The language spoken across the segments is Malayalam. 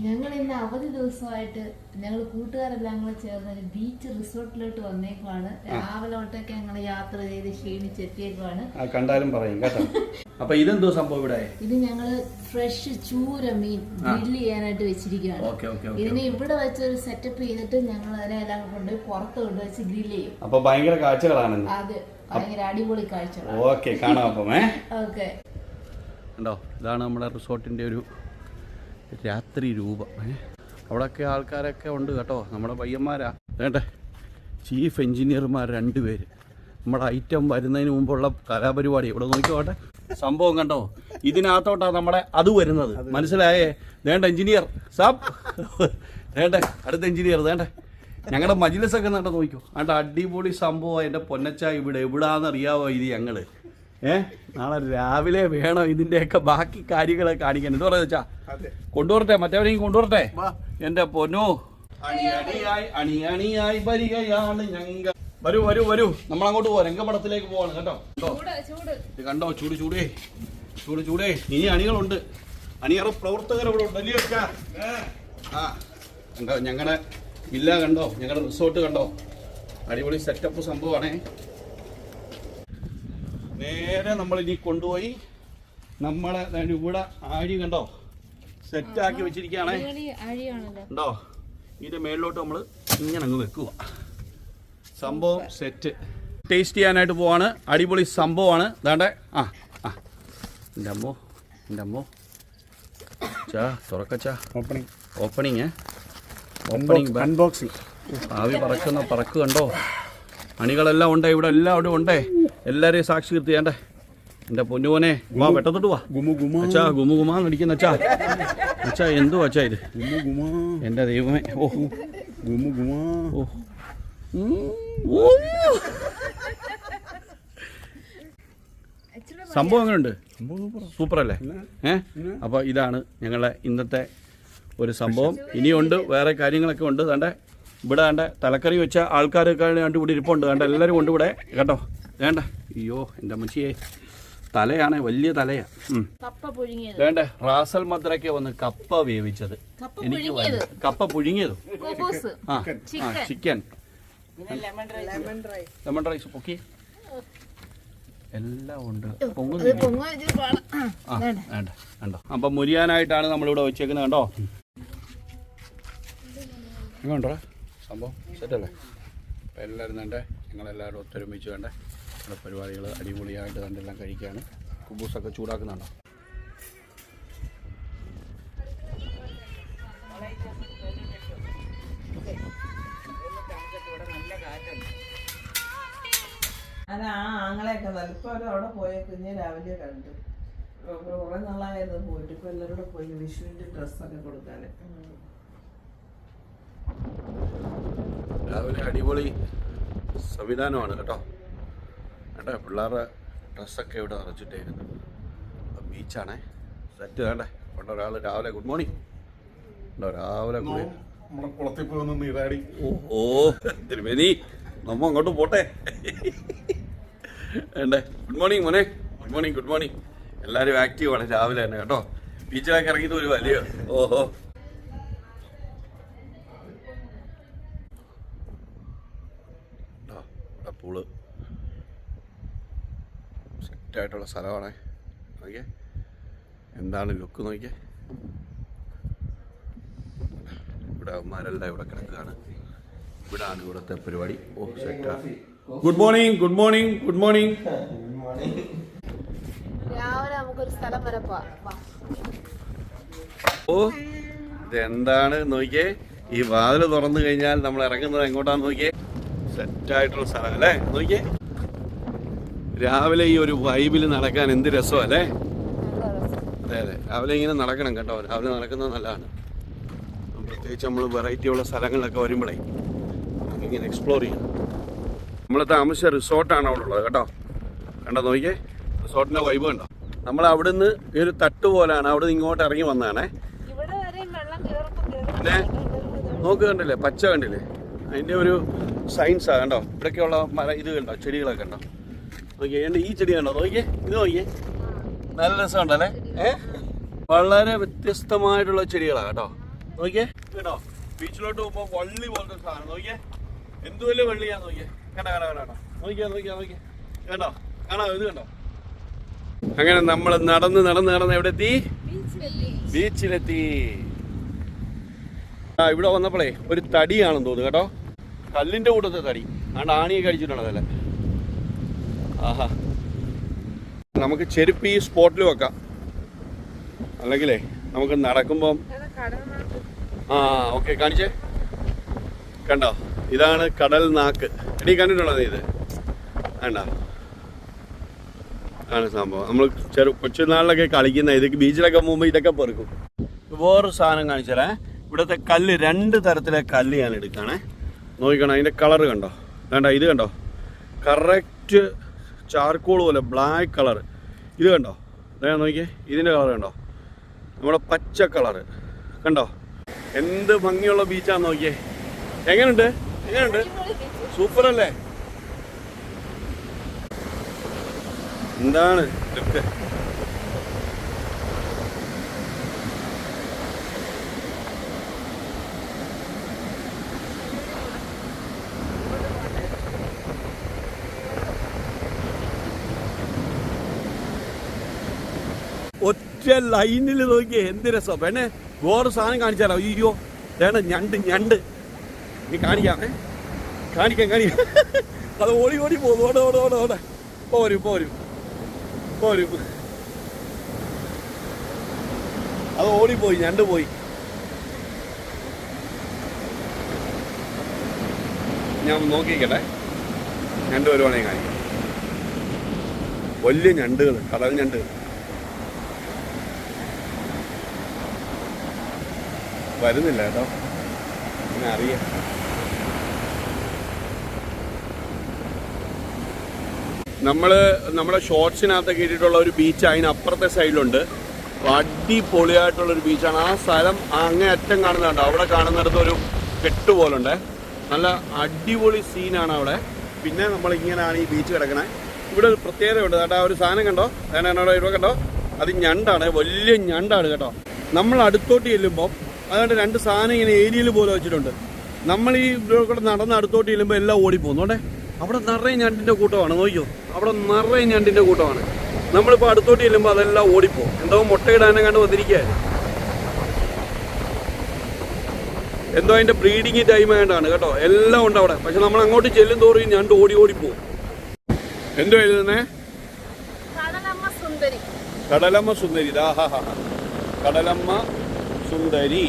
ഞങ്ങൾ ഇന്ന് അവധി ദിവസമായിട്ട് ഞങ്ങൾ കൂട്ടുകാരെല്ലാം കൂടെ ചേർന്ന് ഒരു ബീച്ച് റിസോർട്ടിലോട്ട് വന്നേക്കുവാണ്. രാവിലെ തൊട്ടൊക്കെ ഞങ്ങൾ യാത്ര ചെയ്ത് ക്ഷീണിച്ചെത്തിയേക്കുവാണ്. കണ്ടാലും പറയും കേട്ടോ. അപ്പൊ ഇതെന്തോ സംഭവം ഇവിടെ? ഇത് ഞങ്ങൾ ഫ്രഷ് ചൂര മീൻ ഗ്രില്ല് ചെയ്യാനായിട്ട് വെച്ചിരിക്കുകയാണ് ഇതിനെ ഇവിടെ വെച്ച് ഒരു സെറ്റപ്പ് ചെയ്തിട്ട് ഞങ്ങൾ അതിനെ എല്ലാം കൊണ്ട് പുറത്ത് കൊണ്ടുവച്ച് ഗ്രില്ല് ചെയ്യും. അപ്പൊ ഭയങ്കര കാഴ്ചകളാണ് അത് ഭയങ്കര അടിപൊളി കാഴ്ചകൾ ഓക്കെ കാണാം അപ്പം ഓക്കെ. ഉണ്ടോ ഇതാണ് നമ്മുടെ റിസോർട്ടിന്റെ ഒരു രാത്രി രൂപം. അവിടെയൊക്കെ ആൾക്കാരൊക്കെ ഉണ്ട് കേട്ടോ. നമ്മുടെ പയ്യന്മാരാ. വേണ്ടേ? ചീഫ് എഞ്ചിനീയർമാർ രണ്ടുപേര്. നമ്മുടെ ഐറ്റം വരുന്നതിന് മുമ്പുള്ള കലാപരിപാടി. ഇവിടെ നോക്കിക്കോട്ടെ സംഭവം കണ്ടോ? ഇതിനകത്തോട്ടാണ് നമ്മുടെ അത് വരുന്നത്. മനസ്സിലായേ? വേണ്ട എഞ്ചിനീയർ സാബ്. വേണ്ട? അടുത്ത എഞ്ചിനീയർ വേണ്ടേ? ഞങ്ങളുടെ മജിലസൊക്കെ നണ്ട നോക്കിക്കോ. വേണ്ട അടിപൊളി സംഭവം. എന്റെ പൊന്നച്ച ഇവിടെ എവിടാന്നറിയാവോ ഇത് ഞങ്ങൾ? ഏ? നാളെ രാവിലെ വേണം ഇതിന്റെയൊക്കെ ബാക്കി കാര്യങ്ങളെ കാണിക്കാൻ. എന്താ പറയാ വെച്ചാ കൊണ്ടുവരട്ടെ മറ്റവരെയും കൊണ്ടുവരട്ടെ? എന്റെ പൊന്നു. അണിയണിയായി അണിയണിയായി അണി വരികയാണ് ഞങ്ങൾ വരൂ വരൂ വരൂ. നമ്മൾ അങ്ങോട്ട് പോവാം. രംഗപടത്തിലേക്ക് പോവാണ് കേട്ടോ. കേട്ടോ ഇത് കണ്ടോ? ചൂട് ചൂടേ. ചൂട് ചൂടേ. ഇനി അണികളുണ്ട്. അണിയറ പ്രവർത്തകർ ഇവിടെ ഉണ്ട്. അല്ലേ ആ കണ്ടോ? ഞങ്ങളുടെ വില്ല കണ്ടോ? ഞങ്ങളുടെ റിസോർട്ട് കണ്ടോ? അടിപൊളി സെറ്റപ്പ് സംഭവമാണേ. നേരെ നമ്മൾ ഇനി കൊണ്ടുപോയി നമ്മളെ ഇവിടെ ആഴി കണ്ടോ? സെറ്റാക്കി വെച്ചിരിക്കുകയാണേ. ഉണ്ടോ ഇതിന്റെ മേളിലോട്ട് നമ്മൾ ഇങ്ങനെ അങ്ങ് വെക്കുക. സംഭവം സെറ്റ്. ടേസ്റ്റ് ചെയ്യാനായിട്ട് പോവാണ്. അടിപൊളി സംഭവമാണ്. ഇതാണ്ടേ? ആ ആ. എന്റെ അമ്മോ എന്റെ അമ്മോ. ചാ തുറക്കച്ചാ. ഓപ്പണിങ് ഓപ്പണിങ് ഓപ്പണിങ് അൺബോക്സിംഗ് ആവി പറക്കുന്ന പറക്ക് കണ്ടോ? അണികളെല്ലാം ഉണ്ടേ ഇവിടെ എല്ലാം അവിടെ ഉണ്ടേ. എല്ലാരെയും സാക്ഷി നിർത്തിയാണ്ടേ എന്റെ പൊന്നുമോനെ വാ വെട്ടത്തോട്ട് വാ. ഗുമു ഗുമ. അച്ഛാ ഗുമു ഗുമാന്ന് അടിക്കുന്ന അച്ഛാ. അച്ഛാ എന്തോ അച്ഛാ ഇത്? എന്റെ ദൈവമേ ഓ. ഗുമു ഗുമാ. ഓ. സംഭവം എങ്ങനെയുണ്ട് സൂപ്പർ അല്ലേ ഏ? അപ്പൊ ഇതാണ് ഞങ്ങളുടെ ഇന്നത്തെ ഒരു സംഭവം. ഇനിയുണ്ട് വേറെ കാര്യങ്ങളൊക്കെ ഉണ്ട്. കണ്ടേ ഇവിടെ വേണ്ട തലക്കറി വെച്ച ആൾക്കാരൊക്കെ കണ്ട് ഇവിടെ ഇരിപ്പുണ്ട്. വേണ്ട എല്ലാവരും കൊണ്ടുവിടെ ഇവിടെ കേട്ടോ? വേണ്ട. അയ്യോ എന്റെ അമ്മച്ചിയെ തലയാണ് വലിയ തലയാ. വേണ്ട. റാസൽ മദ്രയ്ക്ക് വന്ന് കപ്പ വേവിച്ചത്. എനിക്ക്. കപ്പ പുഴുങ്ങിയത്. ആ ആ ചിക്കൻ. Lemon rice. പൊക്കി എല്ലാം ഉണ്ട്. പൊങ്ങുന്നില്ല? പൊങ്ങ വെച്ച് പാടാം. ആ വേണ്ട. കണ്ടോ അപ്പൊ മുരിയാനായിട്ടാണ് നമ്മളിവിടെ വെച്ചേക്കുന്നത്. കണ്ടോ? എങ്ങോട്ടോ സംഭവം സെറ്റല്ലേ? അപ്പം എല്ലാവരും തന്നെ നിങ്ങളെല്ലാവരും ഒത്തൊരുമിച്ച് വേണ്ടേ നമ്മുടെ പരിപാടികൾ അടിപൊളിയായിട്ട് കണ്ടെല്ലാം കഴിക്കുകയാണ് കുബൂസൊക്കെ ചൂടാക്കുന്നുണ്ടോ? അത് ആ ആങ്ങളെയൊക്കെ ഇപ്പൊ അവർ അവിടെ പോയ കുഞ്ഞ് രാവിലെ കണ്ടു. കുറെ നാളായിരുന്നു പോയിട്ട്. ഇപ്പൊ എല്ലാവരും കൂടെ പോയി വിഷുവിന്റെ ഡ്രസ്സൊക്കെ കൊടുക്കാന്. രാവിലെ അടിപൊളി സംവിധാനമാണ് കേട്ടോ. കേട്ടോ പിള്ളേരുടെ ഡ്രസ്സൊക്കെ ഇവിടെ നിറച്ചിട്ടേക്കുന്നു. ബീച്ചാണേ. സെറ്റ് വേണ്ടേ കൊണ്ട് ഒരാൾ രാവിലെ ഗുഡ് മോർണിംഗ് ഉണ്ടോ രാവിലെ കുളത്തിൽ പോകുന്ന നീരാടി. ഓ തിരുമേനി നമ്മ അങ്ങോട്ട് പോട്ടെ. വേണ്ടേ? ഗുഡ് മോർണിംഗ് മോനെ. ഗുഡ് മോർണിംഗ് ഗുഡ് മോർണിംഗ് എല്ലാവരും ആക്റ്റീവാണ് രാവിലെ തന്നെ കേട്ടോ. ബീച്ചിലൊക്കെ ഇറങ്ങിയത് ഒരു വലിയ ഓഹോ ദാ, ഇവിടെ പൂൾ. സെറ്റായിട്ടുള്ള സ്ഥലമാണ്. നോക്കിയേ. എന്താണ് ലുക്ക് നോക്കിയേ. ഇവിടെ അവന്മാരെല്ലാം ഇവിടെ കിടക്കുകയാണ്. ഇവിടാണ് ഇവിടുത്തെ പരിപാടി. ഓ സെറ്റാ good morning good morning good morning രാവിലെ നമുക്കൊരു സ്ഥലം വരെ പോവാം. വാ. ഓ ഇതെന്താണ് നോക്കിയേ. ഈ വാതിൽ തുറന്നു കഴിഞ്ഞാൽ നമ്മൾ ഇറങ്ങുന്നത് എങ്ങോട്ടാന്ന് നോക്കിയേ. സെറ്റായിട്ടുള്ള സ്ഥലം അല്ലേ? നോക്കിയേ. രാവിലെ ഈ ഒരു വൈബിൽ നടക്കാൻ എന്ത് രസമല്ലേ അതെ അതെ. രാവിലെ ഇങ്ങനെ നടക്കണം കേട്ടോ. രാവിലെ നടക്കുന്നത് നല്ലതാണ്. പ്രത്യേകിച്ച് നമ്മൾ വെറൈറ്റി ഉള്ള സ്ഥലങ്ങളിലൊക്കെ വരുമ്പോഴേ ഇങ്ങനെ എക്സ്പ്ലോർ ചെയ്യണം നമ്മൾ താമസിച്ച റിസോർട്ടാണ് അവിടെ ഉള്ളത് കേട്ടോ. കണ്ടോ നോക്കിയേ? റിസോർട്ടിന്റെ വൈബ് കണ്ടോ? നമ്മൾ അവിടുന്ന് ഈ ഒരു തട്ട് പോലാണ് അവിടെ നിന്ന് ഇങ്ങോട്ട് ഇറങ്ങി വന്നതാണേ. പിന്നെ നോക്ക് കണ്ടില്ലേ പച്ച കണ്ടില്ലേ? അതിന്റെ ഒരു സയൻസാ കണ്ടോ? ഇവിടെയൊക്കെയുള്ള മര ഇത് കണ്ടോ? ചെടികളൊക്കെ ഉണ്ടോ നോക്കിയേ ഈ ചെടി കണ്ടോ? നോക്കിയേ ഇത് നോക്കിയേ. നല്ല രസമുണ്ടല്ലേ? ഏഹ് വളരെ വ്യത്യസ്തമായിട്ടുള്ള ചെടികളാണ് കേട്ടോ. നോക്കിയേ കേട്ടോ ബീച്ചിലോട്ട് പോകുമ്പോൾ വള്ളി പോലത്തെ സാധനം നോക്കിയേ. എന്ത് വലിയ വള്ളിയാണ് നോക്കിയേ. കണ്ട കണ്ട കണ്ടോ നോക്കിയാ നോക്കിയാ നോക്കിയേ. കണ്ടോ? കാണാ ഇത് കണ്ടോ? അങ്ങനെ നമ്മൾ നടന്ന് നടന്ന് നടന്ന് എവിടെ എത്തി ബീച്ചിലെത്തി ഇവിടെ വന്നപ്പോഴേ ഒരു തടിയാണെന്ന് തോന്നുന്നു കേട്ടോ. കല്ലിന്റെ കൂട്ടത്തെ തടി. അതുകൊണ്ട് ആണിയെ കഴിച്ചിട്ടാണ് അതല്ലേ. ആഹാ. നമുക്ക് ചെരുപ്പ് ഈ സ്പോട്ടിൽ വെക്കാം. അല്ലെങ്കിലേ നമുക്ക് നടക്കുമ്പം ആ ഓക്കെ കാണിച്ചേ. കണ്ടോ? ഇതാണ് കടൽ നാക്ക്. എടീ കണ്ടിട്ടുണ്ടോ നീ ഇത്? വേണ്ട ആണ് സംഭവം. നമ്മൾ ചെറു കൊച്ചുനാളിലൊക്കെ കളിക്കുന്ന ഇത് ബീച്ചിലൊക്കെ പോകുമ്പോൾ ഇതൊക്കെ പെറുക്കും. വേറൊരു സാധനം കാണിച്ചാലേ ഇവിടുത്തെ കല്ല് രണ്ട് തരത്തിലെ കല്ല് ഞാൻ എടുക്കുകയാണേ നോക്കിക്കണം അതിന്റെ കളർ കണ്ടോ? വേണ്ട ഇത് കണ്ടോ? കറക്റ്റ് ചാർക്കോൾ പോലെ ബ്ലാക്ക് കളർ ഇത് കണ്ടോ? ദേ നോക്കിയേ ഇതിന്റെ കളർ കണ്ടോ? നമ്മുടെ പച്ച കളർ കണ്ടോ? എന്ത് ഭംഗിയുള്ള ബീച്ചാന്ന് നോക്കിയേ. എങ്ങനെയുണ്ട് എങ്ങനെയുണ്ട് സൂപ്പർ അല്ലേ? എന്താണ് ലുക്ക് ഒറ്റ ലൈനിൽ നോക്കി എന്ത് രസം വേണേ വേറെ സാധനം കാണിച്ചാലോ? അയ്യോ വേണ ഞണ്ട് ഞണ്ട്. നീ കാണിക്കാം? കാണിക്കാം കാണിക്കാം. അത് ഓടി ഓടി പോകും ഓടെ ഓടെ ഓടെ ഓടെ. പോരും പോരും. പോരും. അത് ഓടിപ്പോയി ഞണ്ട് പോയി. ഞാൻ നോക്കിക്കട്ടെ. ഞണ്ട് വരുവാണെങ്കിൽ കാണിക്കാം. വലിയ ഞണ്ടുകൾ കടൽ ഞണ്ടുകൾ വരുന്നില്ല കേട്ടോ. പിന്നെ അറിയാം. നമ്മൾ നമ്മുടെ ഷോർട്സിനകത്തൊക്കെ ഇട്ടിട്ടുള്ള ഒരു ബീച്ച് അതിന് അപ്പുറത്തെ സൈഡിലുണ്ട് അടിപൊളിയായിട്ടുള്ളൊരു ബീച്ചാണ് ആ സ്ഥലം അങ്ങേ അറ്റം കാണുന്നുണ്ട് അവിടെ കാണുന്നിടത്ത് ഒരു കെട്ട് പോലുണ്ട്. നല്ല അടിപൊളി സീനാണ് അവിടെ. പിന്നെ നമ്മൾ ഇങ്ങനെയാണ് ഈ ബീച്ച് കിടക്കണേ. ഇവിടെ ഒരു പ്രത്യേകതയുണ്ട്. ആ ഒരു സാധനം കണ്ടോ? അതിനോ ഇവിടെ കണ്ടോ? അത് ഞണ്ടാണ്. വലിയ ഞണ്ടാണ് കേട്ടോ. നമ്മൾ അടുത്തോട്ട് ചെല്ലുമ്പോൾ അതുകൊണ്ട് രണ്ട് സാധനം ഇങ്ങനെ ഏരിയയിൽ പോലെ വെച്ചിട്ടുണ്ട്. നമ്മൾ ഈ ഇവിടെ നടന്ന് അടുത്തോട്ട് ചെല്ലുമ്പോൾ എല്ലാം ഓടിപ്പോകുന്നു. അവിടെ നിറയെ ഞണ്ടിന്റെ കൂട്ടമാണ്. നോക്കിയോ അവിടെ നിറയെ ഞണ്ടിന്റെ കൂട്ടമാണ്. നമ്മളിപ്പോൾ അടുത്തോട്ട് ചെല്ലുമ്പോൾ അതെല്ലാം ഓടിപ്പോകും. എന്തോ മുട്ടയിടാനെ കണ്ട് വന്നിരിക്കുക എന്തോ അതിന്റെ ബ്രീഡിങ് ടൈം ആയതാണ് കേട്ടോ. എല്ലാം ഉണ്ട് അവിടെ. പക്ഷെ നമ്മൾ അങ്ങോട്ട് ചെല്ലും തോറും ഞണ്ട് ഓടി പോകും. എന്തോ എഴുതുന്നേ? കടലമ്മ സുന്ദരി. കടലമ്മ സുന്ദരി. കടലമ്മ സുന്ദരി.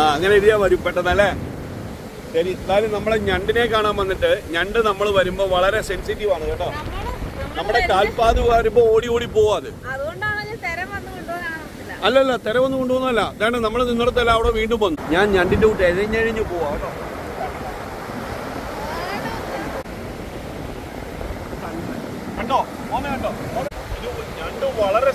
ആ അങ്ങനെ എഴുതിയാ വരും പെട്ടെന്നല്ലേ ശരി എന്നാലും നമ്മളെ ഞണ്ടിനെ കാണാൻ വന്നിട്ട് ഞണ്ട് നമ്മൾ വരുമ്പോ വളരെ സെൻസിറ്റീവ് ആണ് കേട്ടോ. നമ്മുടെ കാൽപാത് വരുമ്പോ ഓടി ഓടി പോവാത് അതുകൊണ്ടാണ് ഞാൻ തെരം വന്ന് അല്ലല്ല കൊണ്ടുപോകുന്നല്ല അതാണ് നമ്മൾ നിന്നിടത്തല്ല അവിടെ വീണ്ടും വന്നു. ഞാൻ ഞണ്ടിന്റെ കൂട്ട് എഴഞ്ഞഴിഞ്ഞ് പോവാ കേട്ടോ കണ്ടോ മോനെ കണ്ടോ മോനെ, ഇത് ഞണ്ട് വളരെ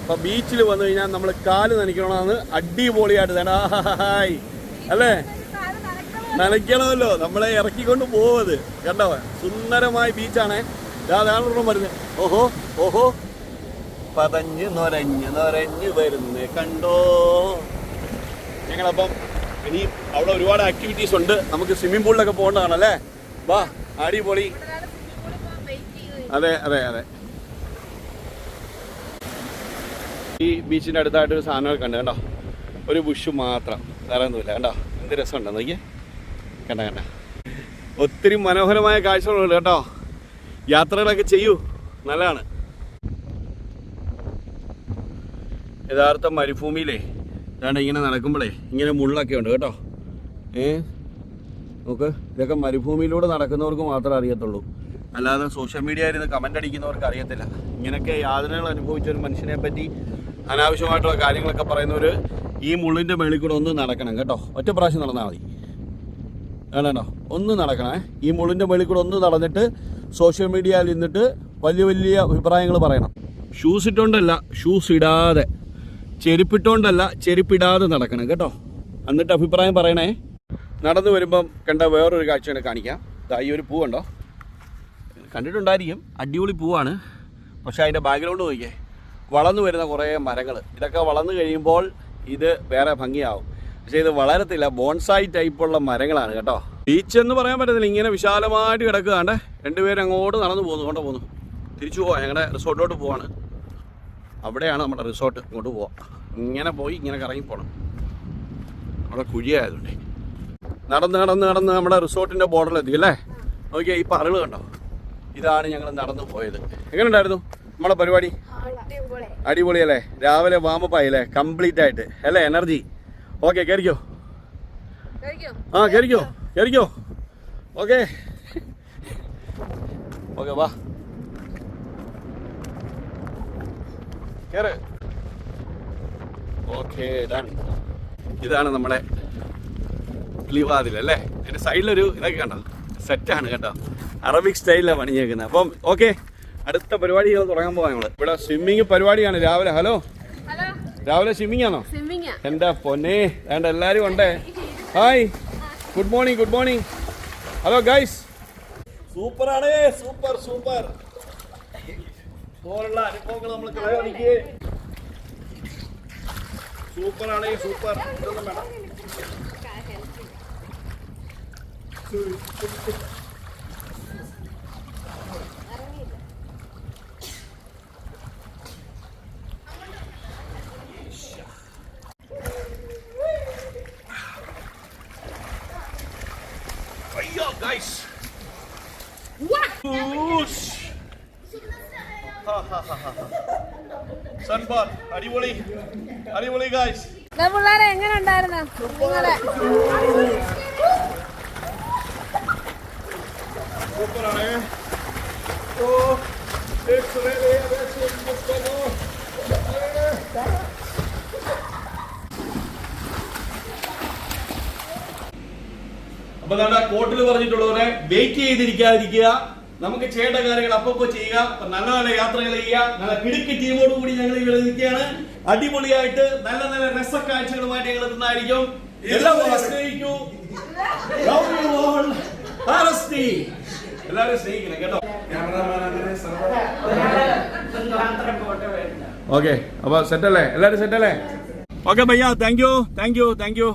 അപ്പൊ ബീച്ചിൽ വന്നു കഴിഞ്ഞാൽ നമ്മൾ കാൽ നനയ്ക്കണമെന്ന് അടിപൊളിയായിട്ട് തന്നെ. ഹായ് അല്ലേ? നനയ്ക്കണമല്ലോ. നമ്മളെ ഇറക്കിക്കൊണ്ട് പോവത്. കണ്ടോ? സുന്ദരമായ ബീച്ചാണേ. അതാണ് വരുന്നത് ഓഹോ ഓഹോ. പതഞ്ഞ് നൊരഞ്ഞ് നൊരഞ്ഞ് വരുന്നേ കണ്ടോ? ഞങ്ങളപ്പം ഇനി അവിടെ ഒരുപാട് ആക്ടിവിറ്റീസ് ഉണ്ട്. നമുക്ക് സ്വിമ്മിംഗ് പൂളിലൊക്കെ പോകേണ്ടതാണല്ലേ വാ അടിപൊളി. അതെ അതെ അതെ. ഈ ബീച്ചിന്റെ അടുത്തായിട്ട് ഒരു കണ്ടു കണ്ടോ? ഒരു ബുഷ് മാത്രം. വേറെ ഒന്നുമില്ല. കണ്ടോ? എന്ത് രസമുണ്ടോ? നോക്കിയേ. കണ്ട കണ്ട. ഒത്തിരി മനോഹരമായ കാഴ്ചകളുണ്ട് കേട്ടോ. യാത്രകളൊക്കെ ചെയ്യൂ. നല്ലതാണ്. യഥാർത്ഥ മരുഭൂമിയിലേ ഇതാണ്ട് ഇങ്ങനെ നടക്കുമ്പോഴേ ഇങ്ങനെ മുള്ളൊക്കെ ഉണ്ട് കേട്ടോ. ഏ? നോക്ക് ഇതൊക്കെ മരുഭൂമിയിലൂടെ നടക്കുന്നവർക്ക് മാത്രമേ അറിയത്തുള്ളൂ. അല്ലാതെ സോഷ്യൽ മീഡിയ ഇരുന്ന് കമന്റ് അടിക്കുന്നവർക്ക് അറിയത്തില്ല. ഇങ്ങനെയൊക്കെ യാതനകൾ അനുഭവിച്ച ഒരു മനുഷ്യനെ പറ്റി അനാവശ്യമായിട്ടുള്ള കാര്യങ്ങളൊക്കെ പറയുന്നവർ ഈ മുള്ളിന്റെ മേളിൽ കൂടെ ഒന്ന് നടക്കണം കേട്ടോ. ഒറ്റ പ്രാവശ്യം നടന്നാൽ മതി. വേണ്ടോ ഒന്ന് നടക്കണേ. ഈ മുള്ളിന്റെ മേളിൽ കൂടെ ഒന്ന് നടന്നിട്ട് സോഷ്യൽ മീഡിയയിൽ നിന്നിട്ട് വലിയ വലിയ അഭിപ്രായങ്ങൾ പറയണം. ഷൂസ് ഇട്ടുകൊണ്ടല്ല ഷൂസ് ഇടാതെ. ചെരുപ്പിട്ടുകൊണ്ടല്ല ചെരുപ്പിടാതെ നടക്കണം കേട്ടോ. എന്നിട്ട് അഭിപ്രായം പറയണേ. നടന്നു വരുമ്പം കണ്ട വേറൊരു കാഴ്ച കൂടെ കാണിക്കാം. ഈ ഒരു പൂ കണ്ടോ? കണ്ടിട്ടുണ്ടായിരിക്കും. അടിപൊളി പൂവാണ്. പക്ഷേ അതിന്റെ ബാക്ക്ഗ്രൗണ്ട് നോക്കിയേ വളർന്നു വരുന്ന കുറേ മരങ്ങൾ. ഇതൊക്കെ വളർന്നു കഴിയുമ്പോൾ ഇത് വേറെ ഭംഗിയാവും. പക്ഷേ ഇത് വളരത്തില്ല. ബോൺസായി ടൈപ്പുള്ള മരങ്ങളാണ് കേട്ടോ. ബീച്ച് എന്ന് പറയാൻ പറ്റത്തില്ല. ഇങ്ങനെ വിശാലമായിട്ട് കിടക്കുകയാണ്ട്. രണ്ടുപേരും അങ്ങോട്ട് നടന്നു പോകുന്നു. കൊണ്ട് പോകുന്നു. തിരിച്ചു പോവാം. ഞങ്ങളുടെ റിസോർട്ടിലോട്ട് പോവാണ്. അവിടെയാണ് നമ്മുടെ റിസോർട്ട്. ഇങ്ങോട്ട് പോവാം. ഇങ്ങനെ പോയി ഇങ്ങനെ കറങ്ങി പോകണം അവിടെ കുഴിയായതുകൊണ്ട്. നടന്ന് നടന്ന് നടന്ന് നമ്മുടെ റിസോർട്ടിന്റെ ബോർഡറിലെത്തി അല്ലേ? നോക്കിയാൽ ഈ പറൾ കണ്ടോ? ഇതാണ് ഞങ്ങൾ നടന്നു പോയത്. എങ്ങനെ ഉണ്ടായിരുന്നു നമ്മളെ പരിപാടി? അടിപൊളിയല്ലേ? രാവിലെ വാമപ്പായില്ലേ കംപ്ലീറ്റ് ആയിട്ട്. അല്ലേ എനർജി ഓക്കെ കയറിക്കോ ആ കയറിക്കോ കയറിക്കോ ഓക്കെ ഓക്കെ വാ. കയറ് ഓക്കെ ഡൺ ഇതാണ് നമ്മുടെ കിളിവാതിൽ അല്ലേ എന്റെ സൈഡിലൊരു ഇതൊക്കെ കണ്ടോ? സെറ്റാണ് കേട്ടോ. അറബിക് സ്റ്റൈലിലാണ് പണിഞ്ഞേക്കുന്നത്. അപ്പം ഓക്കെ. അടുത്ത പരിപാടി ഞങ്ങൾ തുടങ്ങാൻ പോകാം നമ്മൾ ഇവിടെ സ്വിമ്മിങ് പരിപാടിയാണ് രാവിലെ. ഹലോ? രാവിലെ സ്വിമ്മിങ് ആണോ? എന്താ പൊന്നെ? വേണ്ട എല്ലാരും ഉണ്ടേ. Hi. Good morning good morning hello guys സൂപ്പറാണ്. Super super. പോലുള്ള അനുഭവങ്ങൾ നമ്മൾ സൂപ്പറാണ് സൂപ്പർ. ഇതൊന്നും വേണം അയ്യോ ഗൈസ് സൺബാർ അടിപൊളി. അടിപൊളി ഗൈസ് പിള്ളേരെ എങ്ങനെ ഉണ്ടായിരുന്നു നിങ്ങളെ. സൂപ്പറാണ് ഓ എക്സലന്റ് അപ്പൊ നമ്മുടെ കോട്ടിൽ പറഞ്ഞിട്ടുള്ളവരെ വെയിറ്റ് ചെയ്തിരിക്കാതിരിക്കുക. നമുക്ക് ചെയ്യേണ്ട കാര്യങ്ങൾ അപ്പപ്പോ ചെയ്യുക. നല്ല നല്ല യാത്രകൾ ചെയ്യുക. നല്ല കിടുക്കി ടീമോട് കൂടി ഞങ്ങൾ ഇവിടെ നിൽക്കുകയാണ്. അടിപൊളിയായിട്ട് നല്ല നല്ല രസക്കാഴ്ചകളുമായിട്ട് ഞങ്ങൾ എത്തുന്നതായിരിക്കും എല്ലാവരും സ്നേഹിക്കൂ എല്ലാവരും സ്നേഹിക്കണം കേട്ടോ? ഓക്കെ അപ്പൊ സെറ്റ് അല്ലേ? എല്ലാവരും സെറ്റ് അല്ലേ? Okay ഭയ്യ thank you thank you thank you